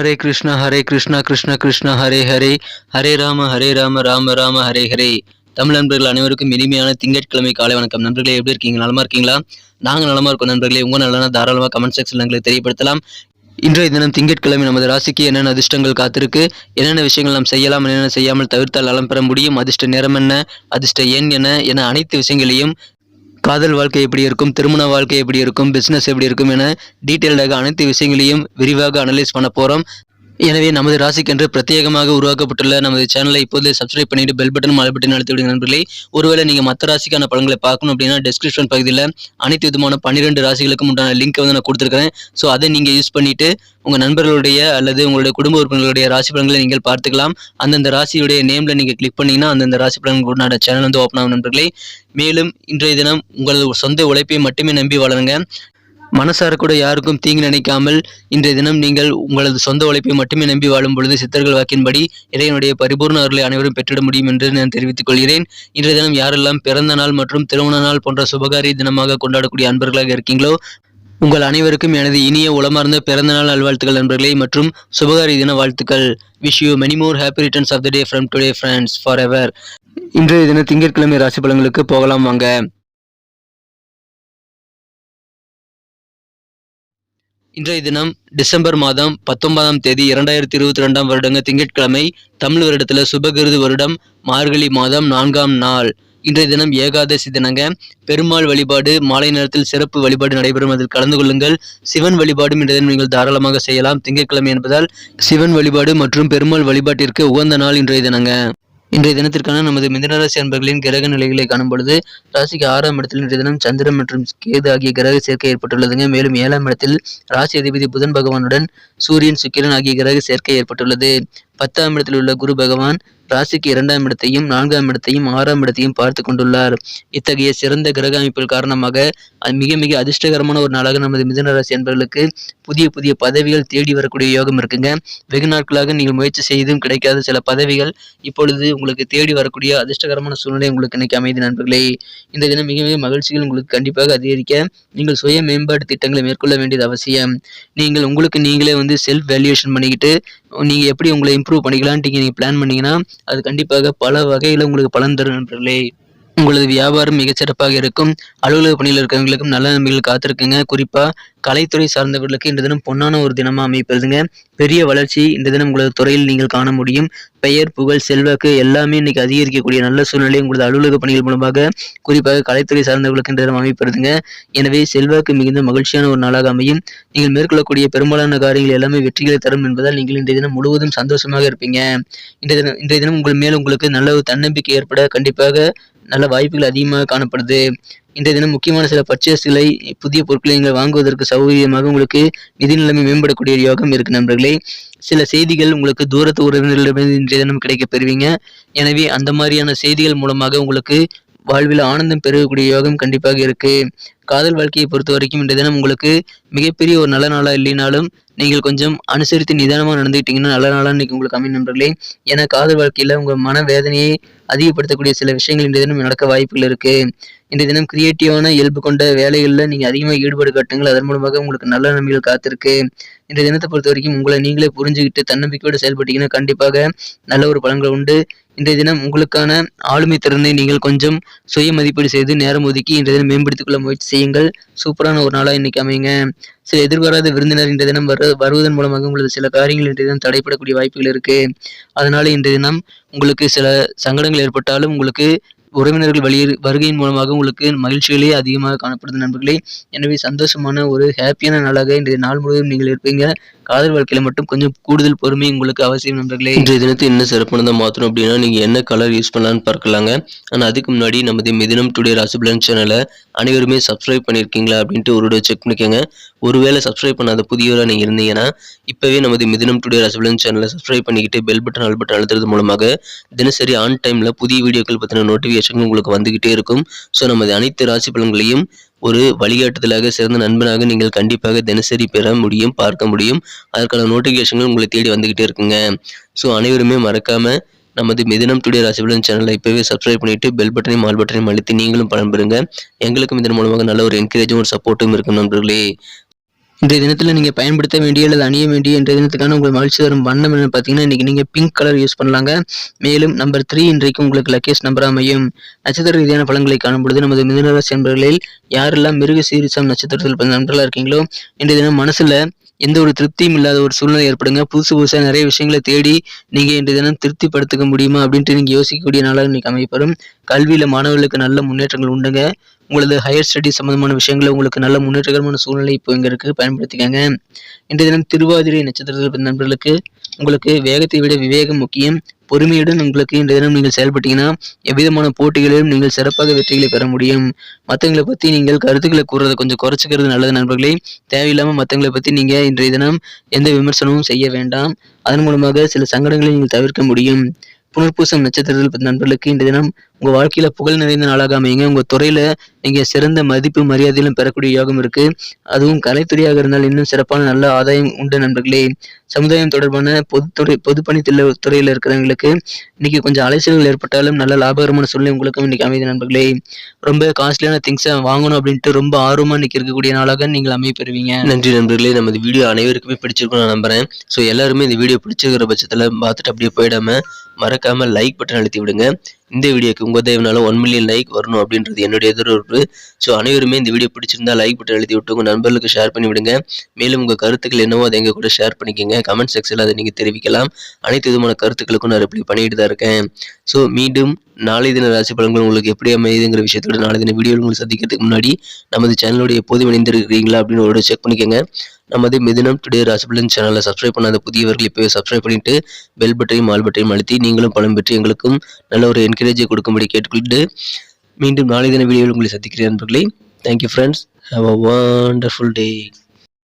ஹரே கிருஷ்ணா ஹரே கிருஷ்ணா கிருஷ்ண கிருஷ்ணா ஹரே ஹரே ஹரே ராம ஹரே ராம ராம ராம ஹரே ஹரே தமிழ் நண்பர்கள் அனைவருக்கும் இனிமையான திங்கட்கிழமை காலை வணக்கம். நண்பர்களே எப்படி இருக்கீங்க? நலமா இருக்கீங்களா? நாங்க நலமா இருக்கோம் நண்பர்களே. உங்க நலனா தாராளமாக கமெண்ட் செக்ஷன் எங்களுக்கு தெரியப்படுத்தலாம். இன்றைய தினம் திங்கட்கிழமை நமது ராசிக்கு என்னென்ன அதிர்ஷ்டங்கள் காத்திருக்கு? என்னென்ன விஷயங்கள் நாம் செய்யலாம் என்னென்ன செய்யாமல் தவிர்த்தால் நலம் பெற முடியும்? அதிர்ஷ்ட நேரம் என்ன? அதிர்ஷ்ட எண் என்ன? என அனைத்து விஷயங்களையும் காதல் வாழ்க்கை எப்படி இருக்கும்? திருமண வாழ்க்கை எப்படி இருக்கும்? பிஸ்னஸ் எப்படி இருக்கும்? என டீட்டெயில்டாக அனைத்து விஷயங்களையும் விரிவாக அனலைஸ் பண்ண போறோம். எனவே நமது ராசிக்கென்று பிரத்யேகமாக உருவாக்கப்பட்டுள்ள நமது சேனலை இப்போதே சப்ஸ்கிரைப் பண்ணிட்டு பெல் பட்டன் மலை பட்டன் அழுத்தி விடுங்க நண்பர்களே. ஒருவேளை நீங்க மற்ற ராசிக்கான படங்களை பார்க்கணும் அப்படின்னா டிஸ்கிரிப்ஷன் பகுதியில் அனைத்து விதமான பன்னிரெண்டு ராசிகளுக்கும் உண்டான லிங்க் வந்து நான் கொடுத்துருக்கேன் ஸோ அதை நீங்க யூஸ் பண்ணிட்டு உங்க நண்பர்களுடைய அல்லது உங்களுடைய குடும்ப உறுப்பினர்களுடைய ராசி பலன்களை நீங்கள் பார்த்துக்கலாம். அந்தந்த ராசியுடைய நேம்ல நீங்க கிளிக் பண்ணீங்கன்னா அந்தந்த ராசி பலன்கள் உண்டான சேனல் வந்து ஓப்பன் ஆகும் நண்பர்களே. மேலும் இன்றைய தினம் உங்களது சொந்த உழைப்பை மட்டுமே நம்பி வளருங்க. மனசார கூட யாருக்கும் தீங்கு நினைக்காமல் இன்றைய தினம் நீங்கள் உங்களது சொந்த உழைப்பை மட்டுமே நம்பி வாழும் பொழுது சித்தர்கள் வாக்கின்படி இறைவனுடைய பரிபூர்ண அருளை அனைவரும் பெற்றிட முடியும் என்று நான் தெரிவித்துக் கொள்கிறேன். இன்றைய தினம் யாரெல்லாம் பிறந்த நாள் மற்றும் திருமண நாள் போன்ற சுபகாரிய தினமாக கொண்டாடக்கூடிய அன்பர்களாக இருக்கீங்களோ உங்கள் அனைவருக்கும் எனது இனிய உளமார்ந்த பிறந்தநாள் நல்வாழ்த்துக்கள் நண்பர்களே மற்றும் சுபகாரி தின வாழ்த்துக்கள். Wish you many more happy returns of the day from today friends forever இன்றைய தினம் திங்கட்கிழமை ராசி பலன்களுக்கு போகலாம் வாங்க. இன்றைய தினம் டிசம்பர் மாதம் பத்தொன்பதாம் தேதி இரண்டாயிரத்தி இருபத்தி ரெண்டாம் வருடங்க திங்கட்கிழமை தமிழ் வருடத்தில் சுபகிருது வருடம் மார்கழி மாதம் நான்காம் நாள். இன்றைய தினம் ஏகாதசி தினங்க. பெருமாள் வழிபாடு மாலை நேரத்தில் சிறப்பு வழிபாடு நடைபெறும். அதில் கலந்து கொள்ளுங்கள். சிவன் வழிபாடும் இன்றைய தினம் நீங்கள் தாராளமாக செய்யலாம். திங்கட்கிழமை என்பதால் சிவன் வழிபாடு மற்றும் பெருமாள் வழிபாட்டிற்கு உகந்த நாள் இன்றைய தினங்க. இன்றைய தினத்திற்கான நமது மிதனராசி அன்பர்களின் கிரக நிலைகளை காணும் பொழுது ராசிக்கு ஆறாம் இடத்தில் இன்றைய தினம் சந்திரன் மற்றும் கேது ஆகிய கிரக சேர்க்கை ஏற்பட்டுள்ளதுங்க. மேலும் ஏழாம் இடத்தில் ராசி அதிபதி புதன் பகவானுடன் சூரியன் சுக்கிரன் ஆகிய கிரக சேர்க்கை ஏற்பட்டுள்ளது. பத்தாம் இடத்தில் உள்ள குரு பகவான் ராசிக்கு இரண்டாம் இடத்தையும் நான்காம் இடத்தையும் ஆறாம் இடத்தையும் பார்த்து கொண்டுள்ளார். இத்தகைய சிறந்த கிரக அமைப்புகள் காரணமாக மிக மிக அதிர்ஷ்டகரமான ஒரு நாளாக நமது மிதன ராசி என்பவர்களுக்கு புதிய புதிய பதவிகள் தேடி வரக்கூடிய யோகம் இருக்குங்க. வெகு நாட்களாக நீங்கள் முயற்சி செய்தும் கிடைக்காத சில பதவிகள் இப்பொழுது உங்களுக்கு தேடி வரக்கூடிய அதிர்ஷ்டகரமான சூழ்நிலை உங்களுக்கு இன்னைக்கு அமைதி நண்பர்களே. இந்த தினம் மிக மிக மகிழ்ச்சிகள் உங்களுக்கு கண்டிப்பாக அதிகரிக்க நீங்கள் சுய மேம்பாட்டு திட்டங்களை மேற்கொள்ள வேண்டியது அவசியம். நீங்கள் உங்களுக்கு நீங்களே வந்து செல்ஃப் வேல்யூஷன் பண்ணிக்கிட்டு நீங்கள் எப்படி உங்களை இம்ப்ரூவ் பண்ணிக்கலான்ட்டு நீங்க பிளான் பண்ணீங்கன்னா அது கண்டிப்பாக பல வகையில் உங்களுக்கு பலன் தரும் நண்பர்களே. உங்களது வியாபாரம் மிகச்சிறப்பாக இருக்கும். அலுவலக பணியில் இருக்கிறவங்களுக்கும் நல்ல நன்மைகள் காத்திருக்குங்க. குறிப்பா கலைத்துறை சார்ந்தவர்களுக்கு இந்த தினம் பொன்னான ஒரு தினமாக அமைப்பதுங்க. பெரிய வளர்ச்சி இந்த தினம் உங்களது துறையில் நீங்கள் காண முடியும். பெயர் புகழ் செல்வாக்கு எல்லாமே இன்னைக்கு அதிகரிக்கக்கூடிய நல்ல சூழ்நிலை உங்களது அலுவலக பணிகள் மூலமாக குறிப்பாக கலைத்துறை சார்ந்தவர்களுக்கு இந்த தினம் அமைப்பதுங்க. எனவே செல்வாக்கு மிகுந்த மகிழ்ச்சியான ஒரு நாளாக அமையும். நீங்கள் மேற்கொள்ளக்கூடிய பெரும்பாலான காரியங்கள் எல்லாமே வெற்றிகளை தரும் என்பதால் நீங்கள் இன்றைய தினம் முழுவதும் சந்தோஷமாக இருப்பீங்க. இன்றைய தினம் இன்றைய தினம் உங்கள் மேல் உங்களுக்கு நல்ல ஒரு தன்னம்பிக்கை ஏற்பட கண்டிப்பாக நல்ல வாய்ப்புகள் அதிகமாக காணப்படுது. இன்றைய தினம் முக்கியமான சில பர்ச்சேஸ்களை புதிய பொருட்களை நீங்கள் வாங்குவதற்கு சௌகரியமாக உங்களுக்கு நிதி நிலைமை மேம்படக்கூடிய யோகம் இருக்கு நண்பர்களே. சில செய்திகள் உங்களுக்கு தூரத்து உறவினர்களிடமிருந்து இன்றைய தினம் கிடைக்க பெறுவீங்க. எனவே அந்த மாதிரியான செய்திகள் மூலமாக உங்களுக்கு வாழ்வில் ஆனந்தம் பெறக்கூடிய யோகம் கண்டிப்பாக இருக்கு. காதல் வாழ்க்கையை பொறுத்த வரைக்கும் இன்றைய தினம் உங்களுக்கு மிகப்பெரிய ஒரு நல்ல நாளா இல்லைனாலும் நீங்கள் கொஞ்சம் அனுசரித்து நிதானமாக நடந்துக்கிட்டீங்கன்னா நல்ல நாளாக இன்றைக்கி உங்களுக்கு அமையும் நண்பர்களே. ஏன்னா காதல் வாழ்க்கையில் உங்கள் மன வேதனையை அதிகப்படுத்தக்கூடிய சில விஷயங்கள் இன்றைய தினம் நடக்க வாய்ப்புகள் இருக்கு. இன்றைய தினம் கிரியேட்டிவான இயல்பு கொண்ட வேலைகளில் நீங்கள் அதிகமாக ஈடுபாடு காட்டுங்கள். அதன் மூலமாக உங்களுக்கு நல்ல நன்மைகள் காத்திருக்கு. இன்றைய தினத்தை பொறுத்த வரைக்கும் உங்களை நீங்களே புரிஞ்சுக்கிட்டு தன்னம்பிக்கையோடு செயல்பட்டீங்கன்னா கண்டிப்பாக நல்ல ஒரு பலன்கள் உண்டு. இன்றைய தினம் உங்களுக்கான ஆளுமை திறனை நீங்கள் கொஞ்சம் சுய மதிப்பீடு செய்து நேரம் ஒதுக்கி இன்றைய தினம் மேம்படுத்திக் கொள்ள முயற்சி செய்யுங்கள். சூப்பரான ஒரு நாளாக இன்னைக்கு அமையுங்க. சில எதிர்பாராத விருந்தினர் இன்றைய தினம் வரு வருவதன் மூலமாக உங்களது சில காரியங்கள் இன்றைய தினம் தடைப்படக்கூடிய வாய்ப்புகள் இருக்கு. அதனால இன்றைய தினம் உங்களுக்கு சில சங்கடங்கள் ஏற்பட்டாலும் உங்களுக்கு உறவினர்கள் வழி வருகையின் மூலமாக உங்களுக்கு மகிழ்ச்சிகளே அதிகமாக காணப்படுது நண்பர்களே. எனவே சந்தோஷமான ஒரு ஹாப்பியான நாளாக இன்றைய நாள் முழுவதும் நீங்கள் இருப்பீங்க. காதல் வாழ்க்கையில மட்டும் கொஞ்சம் கூடுதல் பொறுமை உங்களுக்கு அவசியம் நண்பர்களே. இன்றைய தினத்தை என்ன சிறப்பானதாக மாற்றணும் அப்படின்னா நீங்கள் என்ன கலர் யூஸ் பண்ணலான்னு பார்க்கலாங்க. ஆனால் அதுக்கு முன்னாடி நமது மிதினம் டுடே ராசிபலன் சேனலை அனைவருமே சப்ஸ்கிரைப் பண்ணியிருக்கீங்களா அப்படின்ட்டு ஒரு செக் பண்ணிக்கோங்க. ஒருவேளை சப்ஸ்கிரைப் பண்ணாத புதியவராக நீங்கள் இருந்தீங்கன்னா இப்போவே நமது மிதினம் டுடே ராசிபலன் சேனலை சப்ஸ்கிரைப் பண்ணிக்கிட்டு பெல் பட்டன் ஆல் பட்டன் அழுத்துறது மூலமாக தினசரி ஆன் டைமில் புதிய வீடியோக்கள் பற்றின நோட்டிஃபிகேஷன் உங்களுக்கு வந்துக்கிட்டே இருக்கும். ஸோ நமது அனைத்து ராசி பலன்களையும் ஒரு வழிகாட்டுதலாக சிறந்த நண்பனாக நீங்கள் கண்டிப்பாக தினசரி பெற முடியும் பார்க்க முடியும். அதற்கான நோட்டிஃபிகேஷன்கள் உங்களை தேடி வந்துக்கிட்டே இருக்குங்க. ஸோ அனைவருமே மறக்காம நமது மிதினம் டுடே ராசிபலன் சேனலை இப்போவே சப்ஸ்கிரைப் பண்ணிட்டு பெல் பட்டனையும் ஆல் பட்டனையும் அழுத்தி நீங்களும் பலன் பெறுங்க. எங்களுக்கும் இதன் மூலமாக நல்ல ஒரு என்கரேஜும் ஒரு சப்போர்ட்டும் இருக்கும் நண்பர்களே. இன்றைய தினத்தில் நீங்கள் பயன்படுத்த வேண்டிய அல்லது அணிய வேண்டிய இன்றைய தினத்துக்கான உங்கள் மகிழ்ச்சி தரும் வண்ணம் என்னன்னு பார்த்தீங்கன்னா இன்றைக்கி நீங்கள் பிங்க் கலர் யூஸ் பண்ணலாங்க. மேலும் நம்பர் த்ரீ இன்றைக்கு உங்களுக்கு லக்கேஸ் நம்பர் அமையும். நட்சத்திர ரீதியான பலன்களை காணும் பொழுது நமது மிதனராசி நண்பர்களில் யாரெல்லாம் மிருக சீரிசம் நட்சத்திரத்தில் பிறந்த நண்பர்களாக இருக்கீங்களோ இன்றைய தினம் மனசில் எந்த ஒரு திருப்தியும் இல்லாத ஒரு சூழ்நிலை ஏற்படுங்க. புதுசு புதுசாக நிறைய விஷயங்களை தேடி நீங்கள் இன்றைய தினம் திருப்திப்படுத்திக்க முடியுமா அப்படின்ட்டு நீங்கள் யோசிக்கக்கூடிய நாளாக இன்றைக்கி அமையப்படும் கல்வியில் மாணவர்களுக்கு நல்ல முன்னேற்றங்கள் உண்டுங்க. உங்களது ஹையர் ஸ்டடி சம்பந்தமான விஷயங்களை உங்களுக்கு நல்ல முன்னேற்றகரமான சூழ்நிலை இப்போ இங்கே இருக்குது பயன்படுத்திக்கங்க. இன்றைய தினம் திருவாதிரை நட்சத்திரத்தில் பிறந்த நண்பர்களுக்கு உங்களுக்கு வேகத்தை விட விவேகம் முக்கியம். பொறுமையுடன் உங்களுக்கு இன்றைய தினம் நீங்கள் செயல்பட்டீங்கன்னா எவ்விதமான போட்டிகளிலும் நீங்கள் சிறப்பாக வெற்றிகளை பெற முடியும். மற்றவங்களை பற்றி நீங்கள் கருத்துக்களை கூறுறதை கொஞ்சம் குறைச்சிக்கிறது நல்லது நண்பர்களே. தேவையில்லாமல் மற்றவங்களை பற்றி நீங்கள் இன்றைய தினம் எந்த விமர்சனமும் செய்ய வேண்டாம். அதன் மூலமாக சில சங்கடங்களை நீங்கள் தவிர்க்க முடியும். புனர்பூசம் நட்சத்திரத்தில் பிறந்த நண்பர்களுக்கு இன்றைய தினம் உங்கள் வாழ்க்கையில் புகழ் நிறைந்த நாளாக அமையுங்க. உங்கள் துறையில் நீங்கள் சிறந்த மதிப்பு மரியாதையிலும் பெறக்கூடிய யோகம் இருக்குது அதுவும் கலைத்துறையாக இருந்தால் இன்னும் சிறப்பான நல்ல ஆதாயம் உண்டு நண்பர்களே. சமுதாயம் தொடர்பான பொதுத்துறை பொதுப்பணி துறை துறையில் இருக்கிறவங்களுக்கு இன்னைக்கு கொஞ்சம் அலைச்சல்கள் ஏற்பட்டாலும் நல்ல லாபகரமான சூழ்நிலை உங்களுக்கும் இன்னைக்கு அமைது நண்பர்களே. ரொம்ப காஸ்ட்லியான திங்ஸை வாங்கணும் அப்படின்ட்டு ரொம்ப ஆர்வமாக இன்னைக்கு இருக்கக்கூடிய நாளாக நீங்கள் அமைய பெறுவீங்க. நன்றி நண்பர்களே. நமது வீடியோ அனைவருக்குமே பிடிச்சிருக்கும் நான் நம்புறேன். ஸோ எல்லாருமே இந்த வீடியோ பிடிச்சிருக்கிற பட்சத்தில் பார்த்துட்டு அப்படியே போயிடாம மறக்காம லைக் பட்டன் அழுத்தி விடுங்க. இந்த வீடியோக்கு உங்கள் தயவுனால ஒன் மில்லியன் லைக் வரணும் அப்படின்றது என்னுடைய எதிர்பார்ப்பு. ஸோ அனைவருமே இந்த வீடியோ பிடிச்சிருந்தா லைக் பட்டன் எழுதி விட்டு உங்கள் நண்பர்களுக்கு ஷேர் பண்ணி விடுங்க. மேலும் உங்கள் கருத்துக்கள் என்னவோ அதை எங்கள் கூட ஷேர் பண்ணிக்கோங்க. கமெண்ட் செக்ஷனில் அதை நீங்கள் தெரிவிக்கலாம். அனைத்து விதமான கருத்துக்களுக்கும் நான் ரிப்ளை பண்ணிட்டு தான் இருக்கேன். ஸோ மீண்டும் நாளை தின ராசி பலன்கள் உங்களுக்கு எப்படி அமையுதுங்கிற விஷயத்தோட நாளை தின வீடியோ உங்களுக்கு சந்திக்கிறதுக்கு முன்னாடி நமது சேனலோட எப்போது இணைந்திருக்கிறீங்களா அப்படின்னு ஒரு செக் பண்ணிக்கோங்க. நமது மிதினம் டுடே ராசிபலன் சேனலை சப்ஸ்கிரைப் பண்ணாத புதியவர்கள் இப்போவே சப்ஸ்கிரைப் பண்ணிட்டு பெல் பட்டையும் ஆல் பட்டையும் அழுத்தி நீங்களும் பலம் பெற்று எங்களுக்கும் நல்ல ஒரு என்கரேஜை கொடுக்கும்படி கேட்டுக்கொண்டு மீண்டும் நாளை தின வீடியோவில் உங்களை சந்திக்கிறேன் நண்பர்களே. Thank you friends have a wonderful day